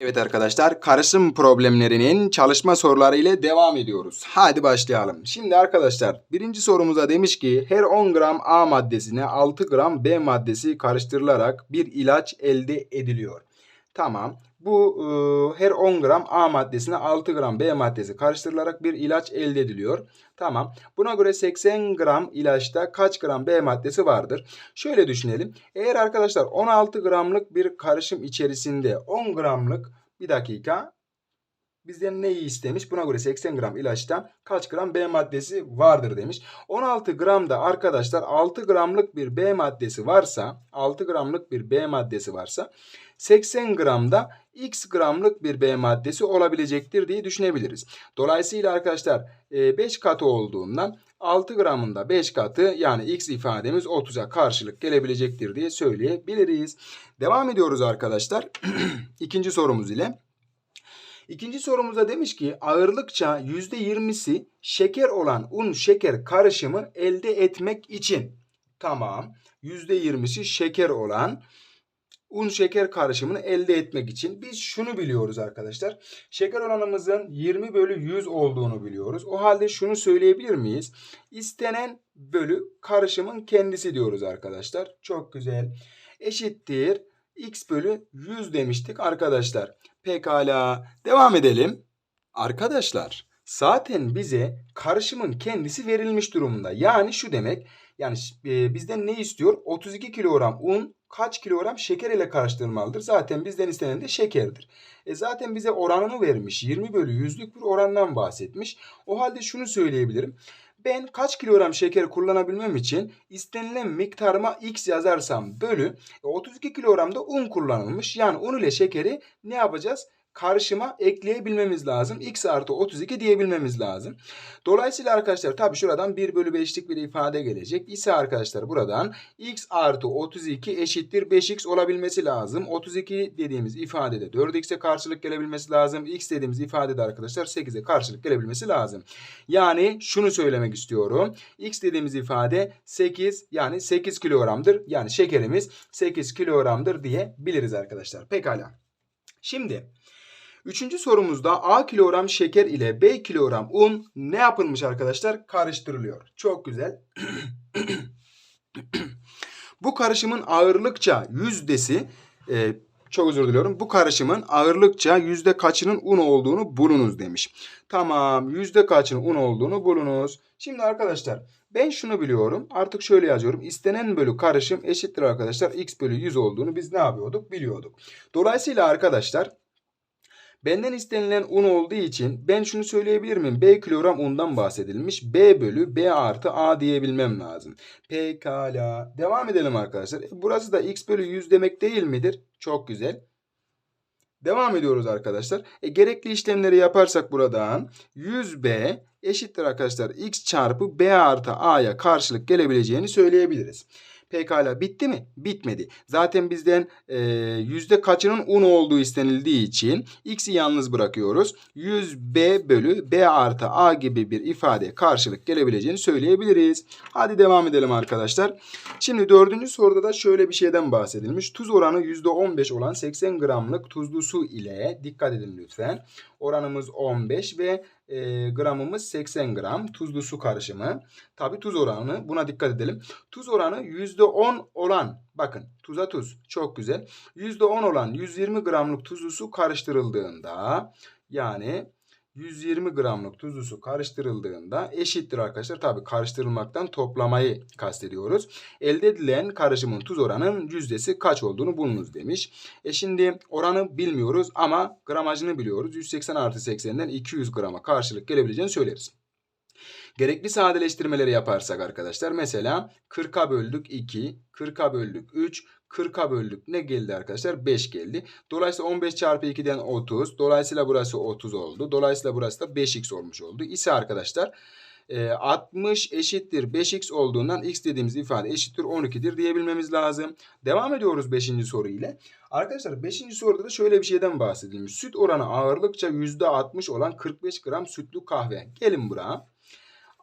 Evet arkadaşlar karışım problemlerinin çalışma soruları ile devam ediyoruz. Hadi başlayalım. Şimdi arkadaşlar birinci sorumuza demiş ki her 10 gram A maddesine 6 gram B maddesi karıştırılarak bir ilaç elde ediliyor. Tamam. Bu e, her 10 gram A maddesine 6 gram B maddesi karıştırılarak bir ilaç elde ediliyor. Tamam. Buna göre 80 gram ilaçta kaç gram B maddesi vardır? Şöyle düşünelim. Eğer arkadaşlar 16 gramlık bir karışım içerisinde 10 gramlık bir dakika bizden neyi istemiş? Buna göre 80 gram ilaçta kaç gram B maddesi vardır demiş. 16 gramda arkadaşlar 6 gramlık bir B maddesi varsa 6 gramlık bir B maddesi varsa 80 gramda x gramlık bir B maddesi olabilecektir diye düşünebiliriz. Dolayısıyla arkadaşlar 5 katı olduğundan 6 gramında 5 katı yani x ifademiz 30'a karşılık gelebilecektir diye söyleyebiliriz. Devam ediyoruz arkadaşlar. İkinci sorumuz ile. İkinci sorumuzda demiş ki ağırlıkça %20'si şeker olan un şeker karışımı elde etmek için. Tamam. %20'si şeker olan un şeker karışımını elde etmek için biz şunu biliyoruz arkadaşlar. Şeker oranımızın 20 bölü 100 olduğunu biliyoruz. O halde şunu söyleyebilir miyiz? İstenen bölü karışımın kendisi diyoruz arkadaşlar. Çok güzel. Eşittir x bölü 100 demiştik arkadaşlar. Pekala devam edelim. Arkadaşlar zaten bize karışımın kendisi verilmiş durumda. Yani şu demek yani e, bizden ne istiyor? 32 kilogram un kaç kilogram şeker ile karıştırılmalıdır? Zaten bizden istenen de şekerdir. E zaten bize oranını vermiş. 20 bölü 100'lük bir orandan bahsetmiş. O halde şunu söyleyebilirim. Ben kaç kilogram şeker kullanabilmem için istenilen miktarıma x yazarsam bölü 32 kilogram da un kullanılmış. Yani un ile şekeri ne yapacağız? Karışıma ekleyebilmemiz lazım. X artı 32 diyebilmemiz lazım. Dolayısıyla arkadaşlar tabii şuradan 1 bölü 5'lik bir ifade gelecek. İse arkadaşlar buradan X artı 32 eşittir 5X olabilmesi lazım. 32 dediğimiz ifadede 4X'e karşılık gelebilmesi lazım. X dediğimiz ifadede arkadaşlar 8'e karşılık gelebilmesi lazım. Yani şunu söylemek istiyorum. X dediğimiz ifade 8 yani 8 kilogramdır. Yani şekerimiz 8 kilogramdır diyebiliriz arkadaşlar. Pekala. Şimdi Üçüncü sorumuzda A kilogram şeker ile B kilogram un ne yapılmış arkadaşlar? Karıştırılıyor. Çok güzel. Bu karışımın ağırlıkça yüzdesi e, çok özür diliyorum. Bu karışımın ağırlıkça yüzde kaçının un olduğunu bulunuz demiş. Tamam yüzde kaçının un olduğunu bulunuz. Şimdi arkadaşlar ben şunu biliyorum. Artık şöyle yazıyorum. İstenen bölü karışım eşittir arkadaşlar. X bölü 100 olduğunu biz ne yapıyorduk? Biliyorduk. Dolayısıyla arkadaşlar Benden istenilen un olduğu için ben şunu söyleyebilir miyim? B kilogram undan bahsedilmiş. B bölü B artı A diyebilmem lazım. Pekala. Devam edelim arkadaşlar. E, burası da x bölü 100 demek değil midir? Çok güzel. Devam ediyoruz arkadaşlar. E, gerekli işlemleri yaparsak buradan 100B eşittir arkadaşlar x çarpı B artı A'ya karşılık gelebileceğini söyleyebiliriz. Pekala bitti mi? Bitmedi. Zaten bizden e, yüzde kaçının un olduğu istenildiği için x'i yalnız bırakıyoruz. 100b bölü b artı a gibi bir ifade karşılık gelebileceğini söyleyebiliriz. Hadi devam edelim arkadaşlar. Şimdi dördüncü soruda da şöyle bir şeyden bahsedilmiş. Tuz oranı %15 olan 80 gramlık tuzlu su ile dikkat edin lütfen. Oranımız 15 ve e, gramımız 80 gram tuzlu su karışımı. Tabi tuz oranı buna dikkat edelim. Tuz oranı %10 olan bakın tuza tuz çok güzel. %10 olan 120 gramlık tuzlu su karıştırıldığında yani 120 gramlık tuzlu su karıştırıldığında eşittir arkadaşlar. Tabi karıştırılmaktan toplamayı kastediyoruz. Elde edilen karışımın tuz oranının yüzdesi kaç olduğunu bulunuz demiş. E şimdi oranı bilmiyoruz ama gramajını biliyoruz. 180 artı 80'den 200 grama karşılık gelebileceğini söyleriz. Gerekli sadeleştirmeleri yaparsak arkadaşlar mesela 40'a böldük 2, 40'a böldük 3, 40'a böldük ne geldi arkadaşlar? 5 geldi. Dolayısıyla 15 çarpı 2'den 30. Dolayısıyla burası 30 oldu. Dolayısıyla burası da 5x olmuş oldu. İse arkadaşlar 60 e, eşittir 5x olduğundan x dediğimiz ifade eşittir 12'dir diyebilmemiz lazım. Devam ediyoruz 5. soru ile. Arkadaşlar 5. soruda da şöyle bir şeyden bahsedilmiş. Süt oranı ağırlıkça %60 olan 45 gram sütlü kahve. Gelin buraya.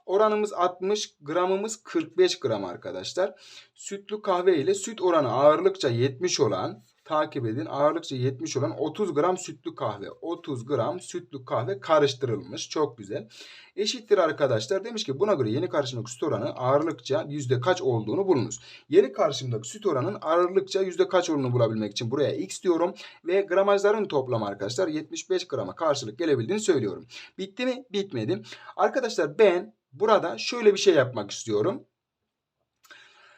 Oranımız 60, gramımız 45 gram arkadaşlar. Sütlü kahve ile süt oranı ağırlıkça 70 olan takip edin. Ağırlıkça 70 olan 30 gram sütlü kahve. 30 gram sütlü kahve karıştırılmış. Çok güzel. Eşittir arkadaşlar. Demiş ki buna göre yeni karışımdaki süt oranı ağırlıkça yüzde kaç olduğunu bulunuz. Yeni karışımdaki süt oranının ağırlıkça yüzde kaç olduğunu bulabilmek için buraya x diyorum. Ve gramajların toplamı arkadaşlar 75 grama karşılık gelebildiğini söylüyorum. Bitti mi? Bitmedi. Arkadaşlar ben burada şöyle bir şey yapmak istiyorum.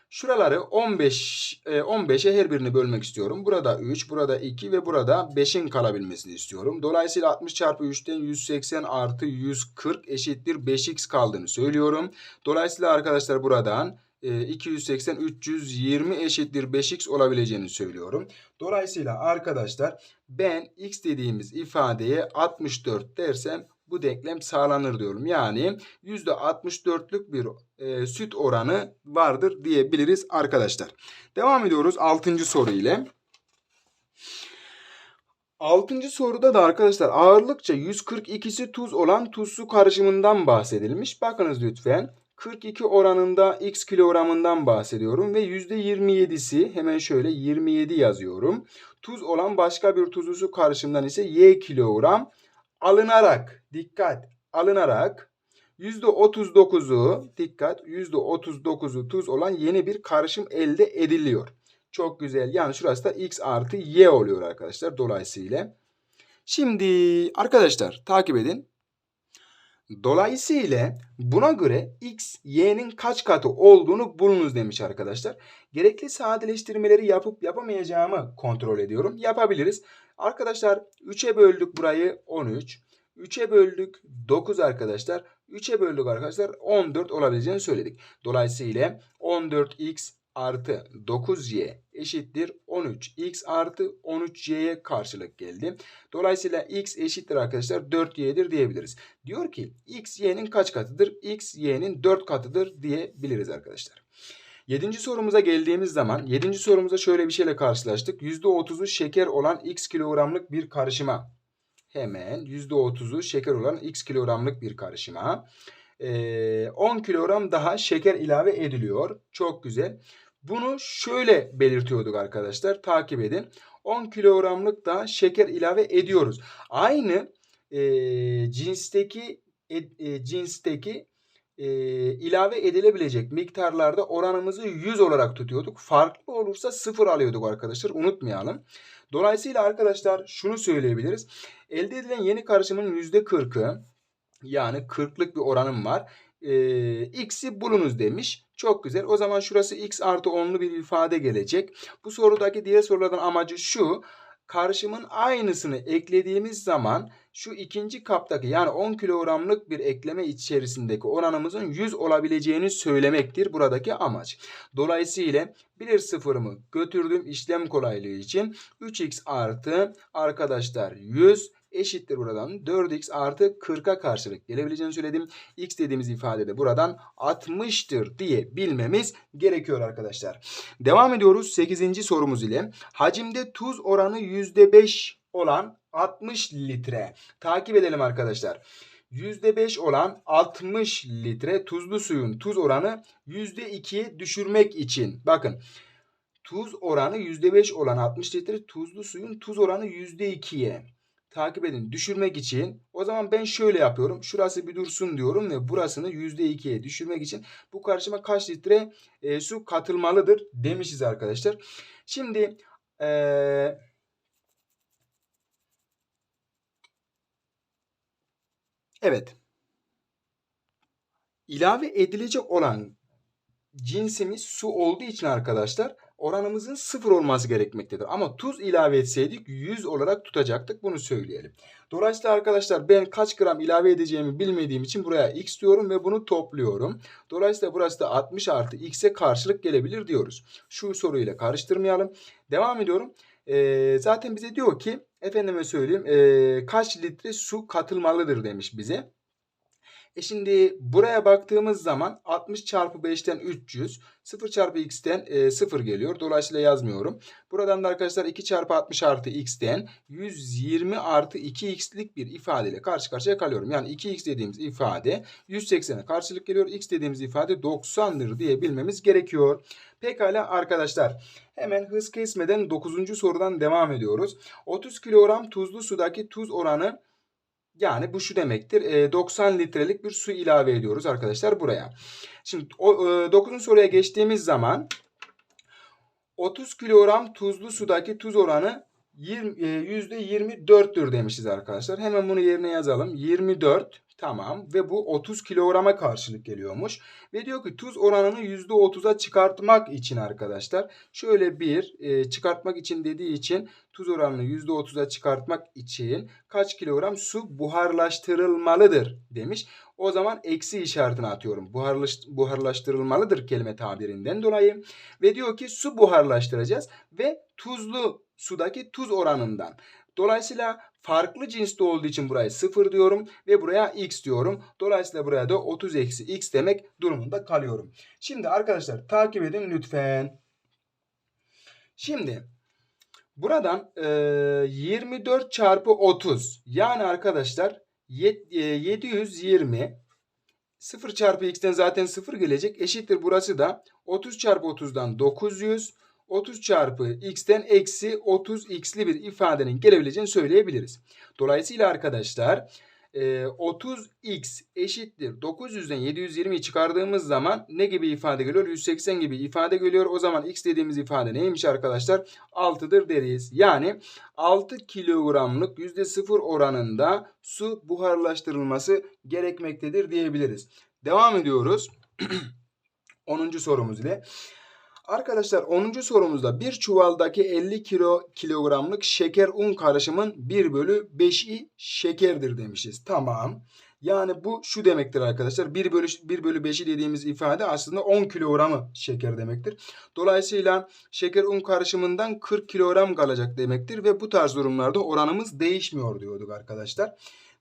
Şuraları 15 e, 15'e her birini bölmek istiyorum. Burada 3, burada 2 ve burada 5'in kalabilmesini istiyorum. Dolayısıyla 60 çarpı 3'ten 180 artı 140 eşittir 5x kaldığını söylüyorum. Dolayısıyla arkadaşlar buradan e, 280 320 eşittir 5x olabileceğini söylüyorum. Dolayısıyla arkadaşlar ben x dediğimiz ifadeye 64 dersem bu denklem sağlanır diyorum. Yani %64'lük bir e, süt oranı vardır diyebiliriz arkadaşlar. Devam ediyoruz 6. soru ile. 6. soruda da arkadaşlar ağırlıkça 142'si tuz olan tuzsu karışımından bahsedilmiş. Bakınız lütfen. 42 oranında x kilogramından bahsediyorum ve %27'si hemen şöyle 27 yazıyorum. Tuz olan başka bir tuzlu su karışımından ise y kilogram alınarak dikkat alınarak %39'u dikkat %39'u tuz olan yeni bir karışım elde ediliyor. Çok güzel. Yani şurası da x artı y oluyor arkadaşlar dolayısıyla. Şimdi arkadaşlar takip edin. Dolayısıyla buna göre x y'nin kaç katı olduğunu bulunuz demiş arkadaşlar. Gerekli sadeleştirmeleri yapıp yapamayacağımı kontrol ediyorum. Yapabiliriz. Arkadaşlar 3'e böldük burayı 13. 3'e böldük 9 arkadaşlar. 3'e böldük arkadaşlar 14 olabileceğini söyledik. Dolayısıyla 14x artı 9y eşittir 13x artı 13y'ye karşılık geldi. Dolayısıyla x eşittir arkadaşlar 4y'dir diyebiliriz. Diyor ki x y'nin kaç katıdır? x y'nin 4 katıdır diyebiliriz arkadaşlar. Yedinci sorumuza geldiğimiz zaman yedinci sorumuza şöyle bir şeyle karşılaştık. %30'u şeker olan x kilogramlık bir karışıma hemen %30'u şeker olan x kilogramlık bir karışıma 10 kilogram daha şeker ilave ediliyor. Çok güzel. Bunu şöyle belirtiyorduk arkadaşlar. Takip edin. 10 kilogramlık da şeker ilave ediyoruz. Aynı e, cinsteki e, e, cinsteki e, ilave edilebilecek miktarlarda oranımızı 100 olarak tutuyorduk. Farklı olursa 0 alıyorduk arkadaşlar. Unutmayalım. Dolayısıyla arkadaşlar şunu söyleyebiliriz. Elde edilen yeni karışımın %40'ı yani 40'lık bir oranım var. Ee, x'i bulunuz demiş. Çok güzel. O zaman şurası x artı 10'lu bir ifade gelecek. Bu sorudaki diğer sorulardan amacı şu karışımın aynısını eklediğimiz zaman şu ikinci kaptaki yani 10 kilogramlık bir ekleme içerisindeki oranımızın 100 olabileceğini söylemektir buradaki amaç. Dolayısıyla bilir sıfırımı götürdüm işlem kolaylığı için 3x artı arkadaşlar 100 eşittir buradan 4x artı 40'a karşılık gelebileceğini söyledim. x dediğimiz ifade de buradan 60'tır diye bilmemiz gerekiyor arkadaşlar. Devam ediyoruz 8. sorumuz ile. Hacimde tuz oranı %5 olan 60 litre. Takip edelim arkadaşlar. %5 olan 60 litre tuzlu suyun tuz oranı %2'ye düşürmek için. Bakın tuz oranı %5 olan 60 litre tuzlu suyun tuz oranı %2'ye takip edin düşürmek için o zaman ben şöyle yapıyorum. Şurası bir dursun diyorum ve burasını %2'ye düşürmek için bu karışıma kaç litre e, su katılmalıdır demişiz arkadaşlar. Şimdi eee Evet. İlave edilecek olan cinsimiz su olduğu için arkadaşlar oranımızın sıfır olması gerekmektedir. Ama tuz ilave etseydik 100 olarak tutacaktık. Bunu söyleyelim. Dolayısıyla arkadaşlar ben kaç gram ilave edeceğimi bilmediğim için buraya x diyorum ve bunu topluyorum. Dolayısıyla burası da 60 artı x'e karşılık gelebilir diyoruz. Şu soruyla karıştırmayalım. Devam ediyorum. Ee, zaten bize diyor ki efendime söyleyeyim e, kaç litre su katılmalıdır demiş bize. E şimdi buraya baktığımız zaman 60 çarpı 5'ten 300. 0 çarpı x'ten e, 0 geliyor. Dolayısıyla yazmıyorum. Buradan da arkadaşlar 2 çarpı 60 artı x'ten 120 artı 2x'lik bir ifadeyle karşı karşıya kalıyorum. Yani 2x dediğimiz ifade 180'e karşılık geliyor. x dediğimiz ifade 90'dır diyebilmemiz gerekiyor. Pekala arkadaşlar. Hemen hız kesmeden 9. sorudan devam ediyoruz. 30 kilogram tuzlu sudaki tuz oranı yani bu şu demektir. E, 90 litrelik bir su ilave ediyoruz arkadaşlar buraya. Şimdi o, e, 9. soruya geçtiğimiz zaman 30 kilogram tuzlu sudaki tuz oranı 20, e, %24'tür demişiz arkadaşlar. Hemen bunu yerine yazalım. 24 tamam ve bu 30 kilograma karşılık geliyormuş. Ve diyor ki tuz oranını %30'a çıkartmak için arkadaşlar. Şöyle bir e, çıkartmak için dediği için tuz oranını %30'a çıkartmak için kaç kilogram su buharlaştırılmalıdır demiş. O zaman eksi işaretini atıyorum. Buharlaş, buharlaştırılmalıdır kelime tabirinden dolayı. Ve diyor ki su buharlaştıracağız ve tuzlu sudaki tuz oranından. Dolayısıyla farklı cinste olduğu için buraya 0 diyorum ve buraya x diyorum. Dolayısıyla buraya da 30 eksi x demek durumunda kalıyorum. Şimdi arkadaşlar takip edin lütfen. Şimdi buradan e, 24 çarpı 30 yani arkadaşlar 720 0 çarpı x'ten zaten 0 gelecek. Eşittir burası da 30 çarpı 30'dan 900 30 çarpı x'ten eksi 30 x'li bir ifadenin gelebileceğini söyleyebiliriz. Dolayısıyla arkadaşlar 30x e, eşittir 900'den 720'yi çıkardığımız zaman ne gibi ifade geliyor? 180 gibi ifade geliyor. O zaman x dediğimiz ifade neymiş arkadaşlar? 6'dır deriz. Yani 6 kilogramlık %0 oranında su buharlaştırılması gerekmektedir diyebiliriz. Devam ediyoruz. 10. sorumuz ile. Arkadaşlar 10. sorumuzda bir çuvaldaki 50 kilo kilogramlık şeker un karışımın 1 bölü 5'i şekerdir demişiz. Tamam. Yani bu şu demektir arkadaşlar. 1 bölü, 1 bölü 5'i dediğimiz ifade aslında 10 kilogramı şeker demektir. Dolayısıyla şeker un karışımından 40 kilogram kalacak demektir. Ve bu tarz durumlarda oranımız değişmiyor diyorduk arkadaşlar.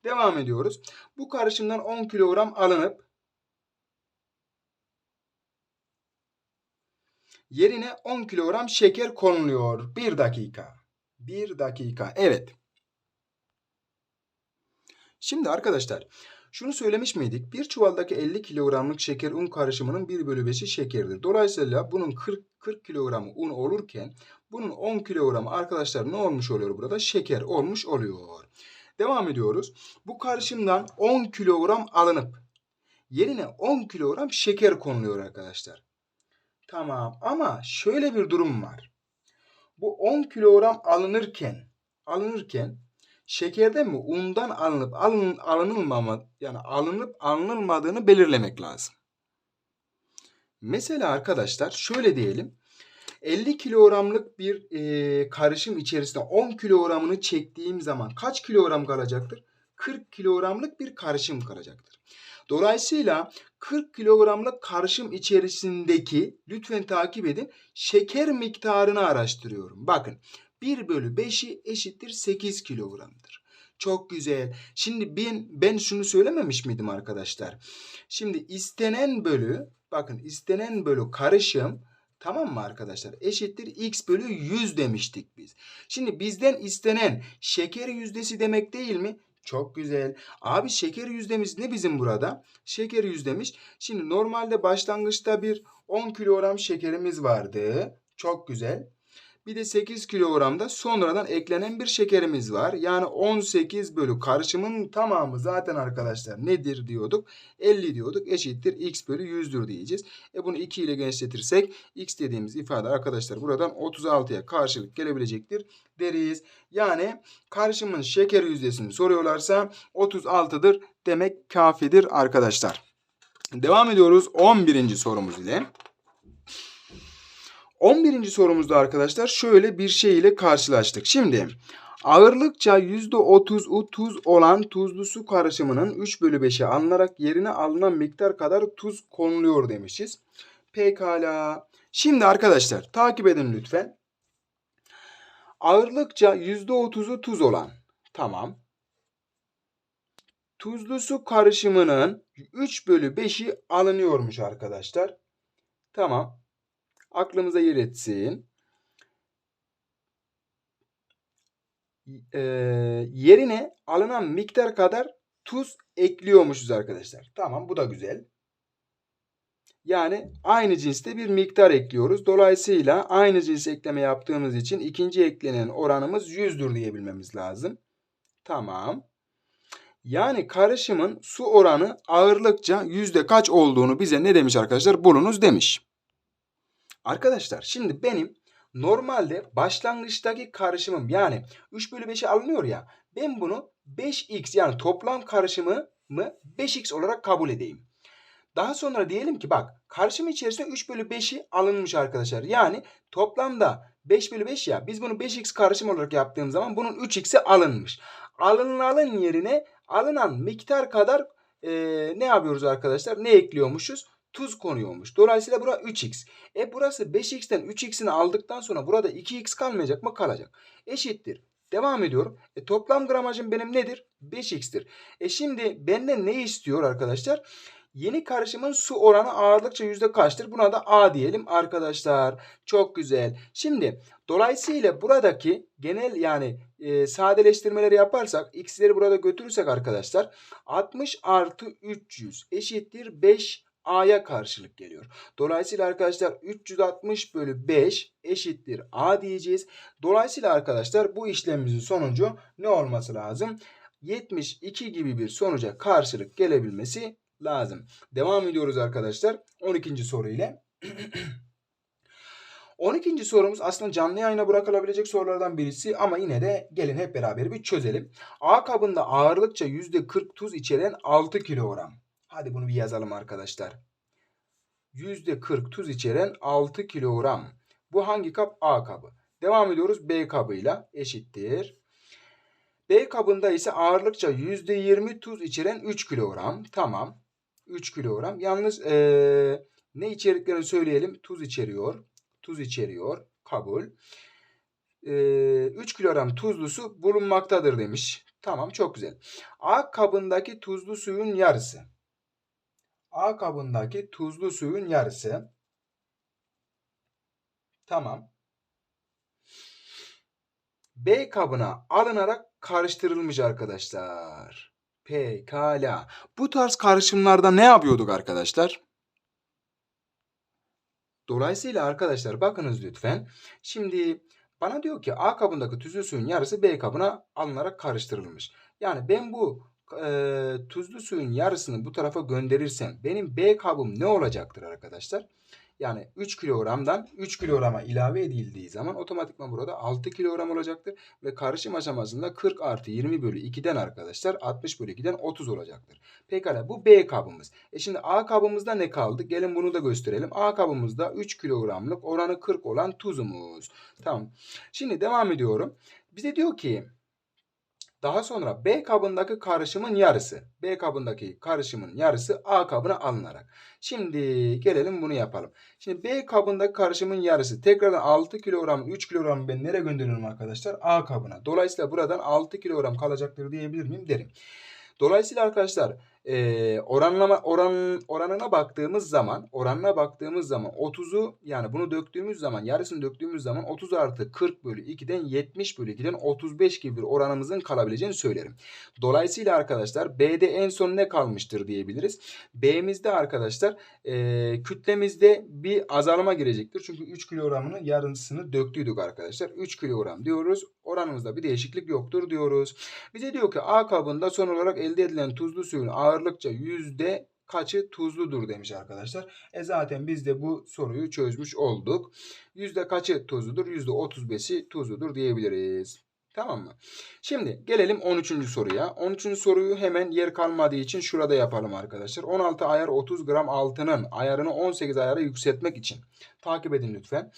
Devam ediyoruz. Bu karışımdan 10 kilogram alınıp Yerine 10 kilogram şeker konuluyor. Bir dakika. Bir dakika. Evet. Şimdi arkadaşlar şunu söylemiş miydik? Bir çuvaldaki 50 kilogramlık şeker un karışımının 1 bölü 5'i şekerdir. Dolayısıyla bunun 40, 40 kilogramı un olurken bunun 10 kilogramı arkadaşlar ne olmuş oluyor burada? Şeker olmuş oluyor. Devam ediyoruz. Bu karışımdan 10 kilogram alınıp yerine 10 kilogram şeker konuluyor arkadaşlar. Tamam ama şöyle bir durum var. Bu 10 kilogram alınırken alınırken şekerden mi undan alınıp alın, alınılmama yani alınıp alınılmadığını belirlemek lazım. Mesela arkadaşlar şöyle diyelim. 50 kilogramlık bir e, karışım içerisinde 10 kilogramını çektiğim zaman kaç kilogram kalacaktır? 40 kilogramlık bir karışım kalacaktır. Dolayısıyla 40 kilogramlık karışım içerisindeki lütfen takip edin şeker miktarını araştırıyorum. Bakın 1 bölü 5'i eşittir 8 kilogramdır. Çok güzel. Şimdi ben, ben şunu söylememiş miydim arkadaşlar? Şimdi istenen bölü bakın istenen bölü karışım Tamam mı arkadaşlar? Eşittir x bölü 100 demiştik biz. Şimdi bizden istenen şeker yüzdesi demek değil mi? Çok güzel. Abi şeker yüzdemiz ne bizim burada? Şeker yüzdemiz. Şimdi normalde başlangıçta bir 10 kilogram şekerimiz vardı. Çok güzel. Bir de 8 kilogramda sonradan eklenen bir şekerimiz var. Yani 18 bölü karışımın tamamı zaten arkadaşlar nedir diyorduk? 50 diyorduk. Eşittir x bölü 100'dür diyeceğiz. E bunu 2 ile genişletirsek x dediğimiz ifade arkadaşlar buradan 36'ya karşılık gelebilecektir deriz. Yani karışımın şeker yüzdesini soruyorlarsa 36'dır demek kafidir arkadaşlar. Devam ediyoruz 11. sorumuz ile. 11. sorumuzda arkadaşlar şöyle bir şey ile karşılaştık. Şimdi ağırlıkça %30 tuz olan tuzlu su karışımının 3 bölü 5'e alınarak yerine alınan miktar kadar tuz konuluyor demişiz. Pekala. Şimdi arkadaşlar takip edin lütfen. Ağırlıkça %30'u tuz olan. Tamam. tuzlu su karışımının 3 bölü 5'i alınıyormuş arkadaşlar. Tamam. Aklımıza yer etsin. Ee, yerine alınan miktar kadar tuz ekliyormuşuz arkadaşlar. Tamam bu da güzel. Yani aynı cinste bir miktar ekliyoruz. Dolayısıyla aynı cins ekleme yaptığımız için ikinci eklenen oranımız 100'dür diyebilmemiz lazım. Tamam. Yani karışımın su oranı ağırlıkça yüzde kaç olduğunu bize ne demiş arkadaşlar? Bulunuz demiş. Arkadaşlar şimdi benim normalde başlangıçtaki karışımım yani 3 bölü 5'e alınıyor ya. Ben bunu 5x yani toplam karışımı mı 5x olarak kabul edeyim. Daha sonra diyelim ki bak karşım içerisinde 3 bölü 5'i alınmış arkadaşlar. Yani toplamda 5 bölü 5 ya biz bunu 5x karışım olarak yaptığım zaman bunun 3x'i alınmış. Alınanın yerine alınan miktar kadar e, ne yapıyoruz arkadaşlar? Ne ekliyormuşuz? Tuz konuyormuş. Dolayısıyla bura 3x. E burası 5x'ten 3x'ini aldıktan sonra burada 2x kalmayacak mı? Kalacak. Eşittir. Devam ediyorum. E, toplam gramajım benim nedir? 5x'tir. E şimdi benden ne istiyor arkadaşlar? Yeni karışımın su oranı ağırlıkça yüzde kaçtır? Buna da A diyelim arkadaşlar. Çok güzel. Şimdi dolayısıyla buradaki genel yani e, sadeleştirmeleri yaparsak x'leri burada götürürsek arkadaşlar 60 artı 300 eşittir 5 A'ya karşılık geliyor. Dolayısıyla arkadaşlar 360 bölü 5 eşittir A diyeceğiz. Dolayısıyla arkadaşlar bu işlemimizin sonucu ne olması lazım? 72 gibi bir sonuca karşılık gelebilmesi lazım. Devam ediyoruz arkadaşlar 12. soru ile. 12. sorumuz aslında canlı yayına bırakılabilecek sorulardan birisi ama yine de gelin hep beraber bir çözelim. A kabında ağırlıkça %40 tuz içeren 6 kilogram. Hadi bunu bir yazalım arkadaşlar. %40 tuz içeren 6 kilogram. Bu hangi kap? A kabı. Devam ediyoruz B kabıyla eşittir. B kabında ise ağırlıkça %20 tuz içeren 3 kilogram. Tamam. 3 kilogram. Yalnız ee, ne içeriklerini söyleyelim. Tuz içeriyor. Tuz içeriyor. Kabul. E, 3 kilogram tuzlu su bulunmaktadır demiş. Tamam çok güzel. A kabındaki tuzlu suyun yarısı. A kabındaki tuzlu suyun yarısı. Tamam. B kabına alınarak karıştırılmış arkadaşlar. Pekala. Bu tarz karışımlarda ne yapıyorduk arkadaşlar? Dolayısıyla arkadaşlar bakınız lütfen. Şimdi bana diyor ki A kabındaki tuzlu suyun yarısı B kabına alınarak karıştırılmış. Yani ben bu e, tuzlu suyun yarısını bu tarafa gönderirsem benim B kabım ne olacaktır arkadaşlar? Yani 3 kilogramdan 3 kilograma ilave edildiği zaman otomatikman burada 6 kilogram olacaktır. Ve karışım aşamasında 40 artı 20 bölü 2'den arkadaşlar 60 bölü 2'den 30 olacaktır. Pekala bu B kabımız. E şimdi A kabımızda ne kaldı? Gelin bunu da gösterelim. A kabımızda 3 kilogramlık oranı 40 olan tuzumuz. Tamam. Şimdi devam ediyorum. Bize diyor ki daha sonra B kabındaki karışımın yarısı. B kabındaki karışımın yarısı A kabına alınarak. Şimdi gelelim bunu yapalım. Şimdi B kabındaki karışımın yarısı. Tekrardan 6 kilogram 3 kilogram ben nereye gönderiyorum arkadaşlar? A kabına. Dolayısıyla buradan 6 kilogram kalacaktır diyebilir miyim? Derim. Dolayısıyla arkadaşlar e, oranlama oran oranına baktığımız zaman oranına baktığımız zaman 30'u yani bunu döktüğümüz zaman yarısını döktüğümüz zaman 30 artı 40 bölü 2'den 70 bölü 2'den 35 gibi bir oranımızın kalabileceğini söylerim. Dolayısıyla arkadaşlar B'de en son ne kalmıştır diyebiliriz. B'mizde arkadaşlar e, kütlemizde bir azalma girecektir. Çünkü 3 kilogramını yarısını döktüydük arkadaşlar. 3 kilogram diyoruz. Oranımızda bir değişiklik yoktur diyoruz. Bize diyor ki A kabında son olarak elde edilen tuzlu suyun ağırlıkça yüzde kaçı tuzludur demiş arkadaşlar. E zaten biz de bu soruyu çözmüş olduk. Yüzde kaçı tuzludur? Yüzde 35'i tuzludur diyebiliriz. Tamam mı? Şimdi gelelim 13. soruya. 13. soruyu hemen yer kalmadığı için şurada yapalım arkadaşlar. 16 ayar 30 gram altının ayarını 18 ayara yükseltmek için. Takip edin lütfen.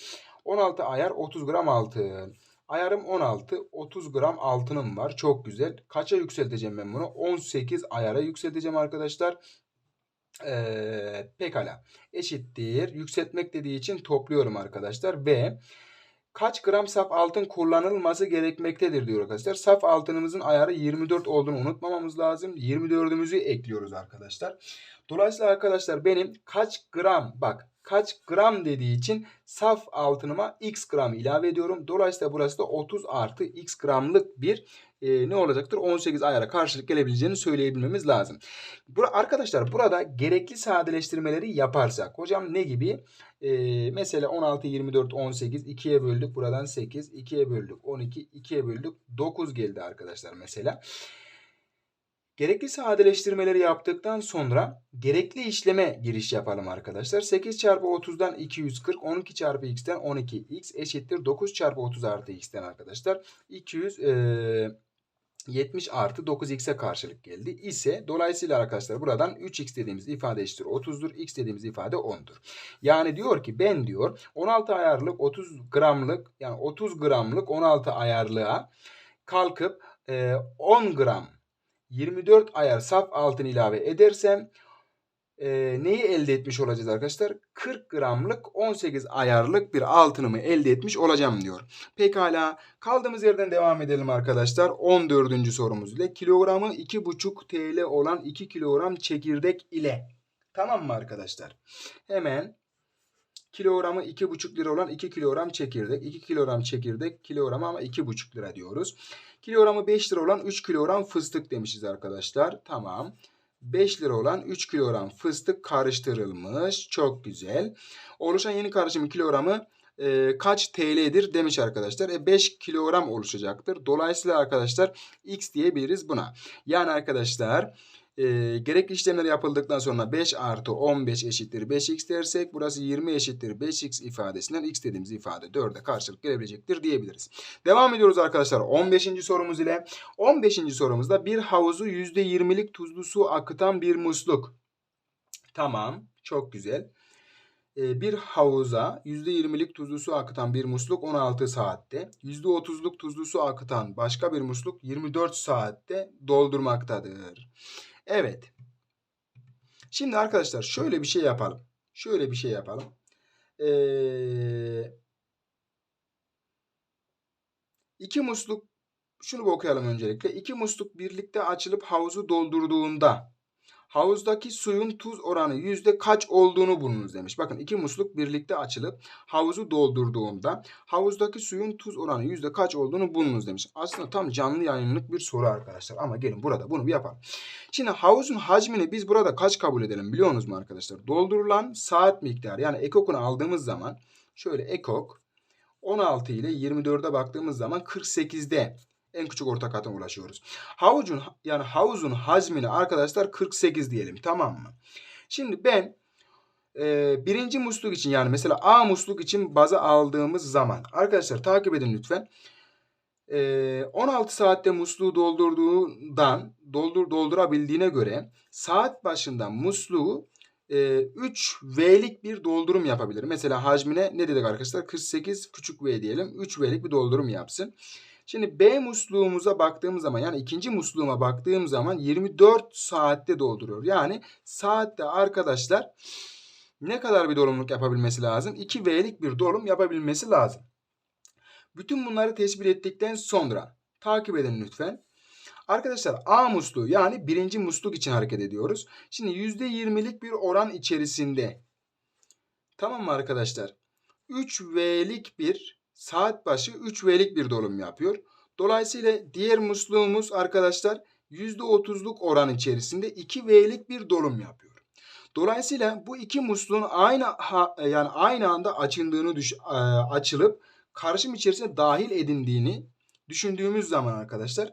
16 ayar 30 gram altın. Ayarım 16. 30 gram altınım var. Çok güzel. Kaça yükselteceğim ben bunu? 18 ayara yükselteceğim arkadaşlar. Ee, pekala. Eşittir. Yükseltmek dediği için topluyorum arkadaşlar. Ve kaç gram saf altın kullanılması gerekmektedir diyor arkadaşlar. Saf altınımızın ayarı 24 olduğunu unutmamamız lazım. 24'ümüzü ekliyoruz arkadaşlar. Dolayısıyla arkadaşlar benim kaç gram bak kaç gram dediği için saf altınıma x gram ilave ediyorum. Dolayısıyla burası da 30 artı x gramlık bir e, ne olacaktır? 18 ayara karşılık gelebileceğini söyleyebilmemiz lazım. Bur arkadaşlar burada gerekli sadeleştirmeleri yaparsak hocam ne gibi? E, mesela 16, 24, 18 2'ye böldük buradan 8, 2'ye böldük 12, 2'ye böldük 9 geldi arkadaşlar mesela. Gerekli sadeleştirmeleri yaptıktan sonra gerekli işleme giriş yapalım arkadaşlar. 8 çarpı 30'dan 240, 12 çarpı x'ten 12, x eşittir 9 çarpı 30 artı x'ten arkadaşlar. 200 e, 70 artı 9x'e karşılık geldi ise dolayısıyla arkadaşlar buradan 3x dediğimiz ifade eşittir 30'dur. x dediğimiz ifade 10'dur. Yani diyor ki ben diyor 16 ayarlık 30 gramlık yani 30 gramlık 16 ayarlığa kalkıp e, 10 gram 24 ayar saf altın ilave edersem e, neyi elde etmiş olacağız arkadaşlar? 40 gramlık 18 ayarlık bir altınımı elde etmiş olacağım diyor. Pekala kaldığımız yerden devam edelim arkadaşlar. 14. sorumuz ile kilogramı 2,5 TL olan 2 kilogram çekirdek ile. Tamam mı arkadaşlar? Hemen kilogramı 2,5 lira olan 2 kilogram çekirdek. 2 kilogram çekirdek kilogramı ama 2,5 lira diyoruz. Kilogramı 5 lira olan 3 kilogram fıstık demişiz arkadaşlar. Tamam. 5 lira olan 3 kilogram fıstık karıştırılmış. Çok güzel. Oluşan yeni karışımın kilogramı e, kaç TL'dir demiş arkadaşlar. E, 5 kilogram oluşacaktır. Dolayısıyla arkadaşlar X diyebiliriz buna. Yani arkadaşlar e, gerekli işlemler yapıldıktan sonra 5 artı 15 eşittir 5x dersek burası 20 eşittir 5x ifadesinden x dediğimiz ifade 4'e karşılık gelebilecektir diyebiliriz. Devam ediyoruz arkadaşlar 15. sorumuz ile. 15. sorumuzda bir havuzu %20'lik tuzlu su akıtan bir musluk. Tamam çok güzel. Bir havuza %20'lik tuzlu su akıtan bir musluk 16 saatte, %30'luk tuzlu su akıtan başka bir musluk 24 saatte doldurmaktadır. Evet. Şimdi arkadaşlar şöyle bir şey yapalım. Şöyle bir şey yapalım. Ee, iki musluk şunu bir okuyalım öncelikle. İki musluk birlikte açılıp havuzu doldurduğunda havuzdaki suyun tuz oranı yüzde kaç olduğunu bulunuz demiş. Bakın iki musluk birlikte açılıp havuzu doldurduğunda havuzdaki suyun tuz oranı yüzde kaç olduğunu bulunuz demiş. Aslında tam canlı yayınlık bir soru arkadaşlar. Ama gelin burada bunu bir yapalım. Şimdi havuzun hacmini biz burada kaç kabul edelim biliyor musunuz mu arkadaşlar? Doldurulan saat miktarı yani ekokunu aldığımız zaman şöyle ekok 16 ile 24'e baktığımız zaman 48'de en küçük ortak katına ulaşıyoruz. Havucun yani havuzun hacmini arkadaşlar 48 diyelim tamam mı? Şimdi ben e, birinci musluk için yani mesela A musluk için baza aldığımız zaman arkadaşlar takip edin lütfen. E, 16 saatte musluğu doldurduğundan doldur doldurabildiğine göre saat başında musluğu e, 3 V'lik bir doldurum yapabilir. Mesela hacmine ne dedik arkadaşlar? 48 küçük V diyelim. 3 V'lik bir doldurum yapsın. Şimdi B musluğumuza baktığımız zaman yani ikinci musluğuma baktığım zaman 24 saatte dolduruyor. Yani saatte arkadaşlar ne kadar bir dolumluk yapabilmesi lazım? 2V'lik bir dolum yapabilmesi lazım. Bütün bunları tespit ettikten sonra takip edin lütfen. Arkadaşlar A musluğu yani birinci musluk için hareket ediyoruz. Şimdi %20'lik bir oran içerisinde tamam mı arkadaşlar? 3V'lik bir saat başı 3V'lik bir dolum yapıyor. Dolayısıyla diğer musluğumuz arkadaşlar %30'luk oran içerisinde 2V'lik bir dolum yapıyor. Dolayısıyla bu iki musluğun aynı yani aynı anda açıldığını düş, e, açılıp karışım içerisine dahil edildiğini düşündüğümüz zaman arkadaşlar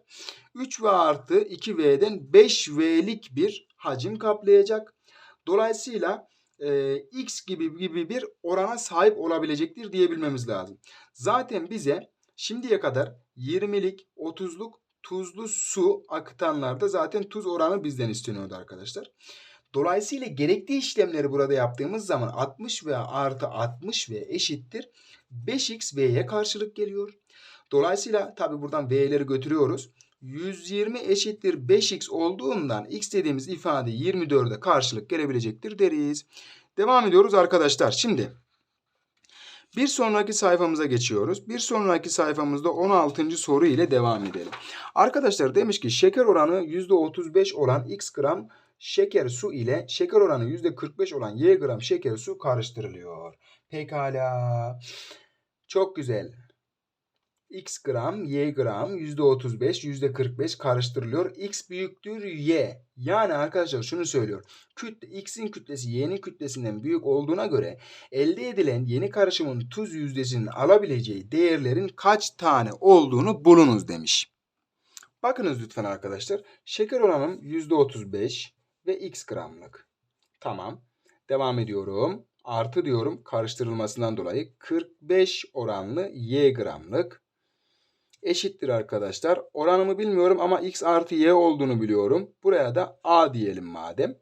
3V artı 2V'den 5V'lik bir hacim kaplayacak. Dolayısıyla e, X gibi gibi bir orana sahip olabilecektir diyebilmemiz lazım. Zaten bize şimdiye kadar 20'lik 30'luk tuzlu su akıtanlarda zaten tuz oranı bizden isteniyordu arkadaşlar. Dolayısıyla gerekli işlemleri burada yaptığımız zaman 60 ve artı 60 ve eşittir 5x v'ye karşılık geliyor. Dolayısıyla tabi buradan v'leri götürüyoruz. 120 eşittir 5x olduğundan x dediğimiz ifade 24'e karşılık gelebilecektir deriz. Devam ediyoruz arkadaşlar. Şimdi Bir sonraki sayfamıza geçiyoruz. Bir sonraki sayfamızda 16. soru ile devam edelim. Arkadaşlar demiş ki şeker oranı %35 olan x gram şeker su ile şeker oranı %45 olan y gram şeker su karıştırılıyor. Pekala. Çok güzel. X gram, Y gram %35, %45 karıştırılıyor. X büyüktür Y. Yani arkadaşlar şunu söylüyor. Kütle, X'in kütlesi Y'nin kütlesinden büyük olduğuna göre elde edilen yeni karışımın tuz yüzdesinin alabileceği değerlerin kaç tane olduğunu bulunuz demiş. Bakınız lütfen arkadaşlar. Şeker oranım %35 ve X gramlık. Tamam. Devam ediyorum. Artı diyorum karıştırılmasından dolayı 45 oranlı Y gramlık eşittir arkadaşlar. Oranımı bilmiyorum ama x artı y olduğunu biliyorum. Buraya da a diyelim madem.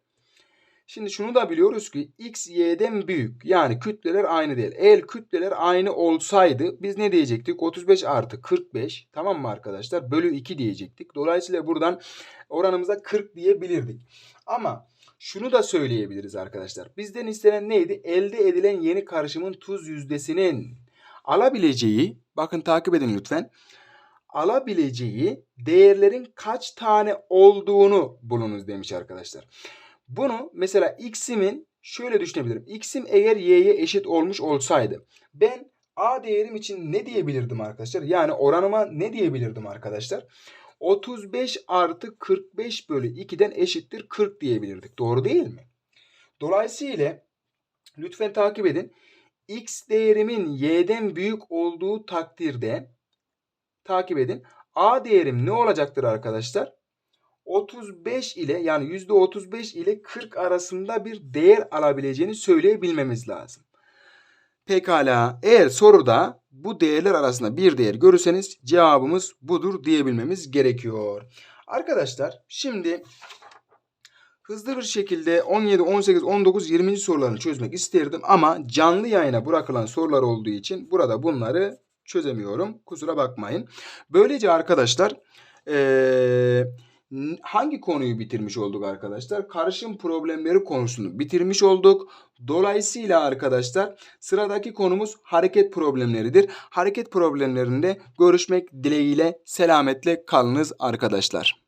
Şimdi şunu da biliyoruz ki x y'den büyük. Yani kütleler aynı değil. Eğer kütleler aynı olsaydı biz ne diyecektik? 35 artı 45 tamam mı arkadaşlar? Bölü 2 diyecektik. Dolayısıyla buradan oranımıza 40 diyebilirdik. Ama şunu da söyleyebiliriz arkadaşlar. Bizden istenen neydi? Elde edilen yeni karışımın tuz yüzdesinin alabileceği, bakın takip edin lütfen alabileceği değerlerin kaç tane olduğunu bulunuz demiş arkadaşlar. Bunu mesela x'imin şöyle düşünebilirim. x'im eğer y'ye eşit olmuş olsaydı ben a değerim için ne diyebilirdim arkadaşlar? Yani oranıma ne diyebilirdim arkadaşlar? 35 artı 45 bölü 2'den eşittir 40 diyebilirdik. Doğru değil mi? Dolayısıyla lütfen takip edin. x değerimin y'den büyük olduğu takdirde takip edin. A değerim ne olacaktır arkadaşlar? 35 ile yani %35 ile 40 arasında bir değer alabileceğini söyleyebilmemiz lazım. Pekala eğer soruda bu değerler arasında bir değer görürseniz cevabımız budur diyebilmemiz gerekiyor. Arkadaşlar şimdi hızlı bir şekilde 17, 18, 19, 20. sorularını çözmek isterdim ama canlı yayına bırakılan sorular olduğu için burada bunları çözemiyorum. Kusura bakmayın. Böylece arkadaşlar hangi konuyu bitirmiş olduk arkadaşlar? Karışım problemleri konusunu bitirmiş olduk. Dolayısıyla arkadaşlar sıradaki konumuz hareket problemleridir. Hareket problemlerinde görüşmek dileğiyle selametle kalınız arkadaşlar.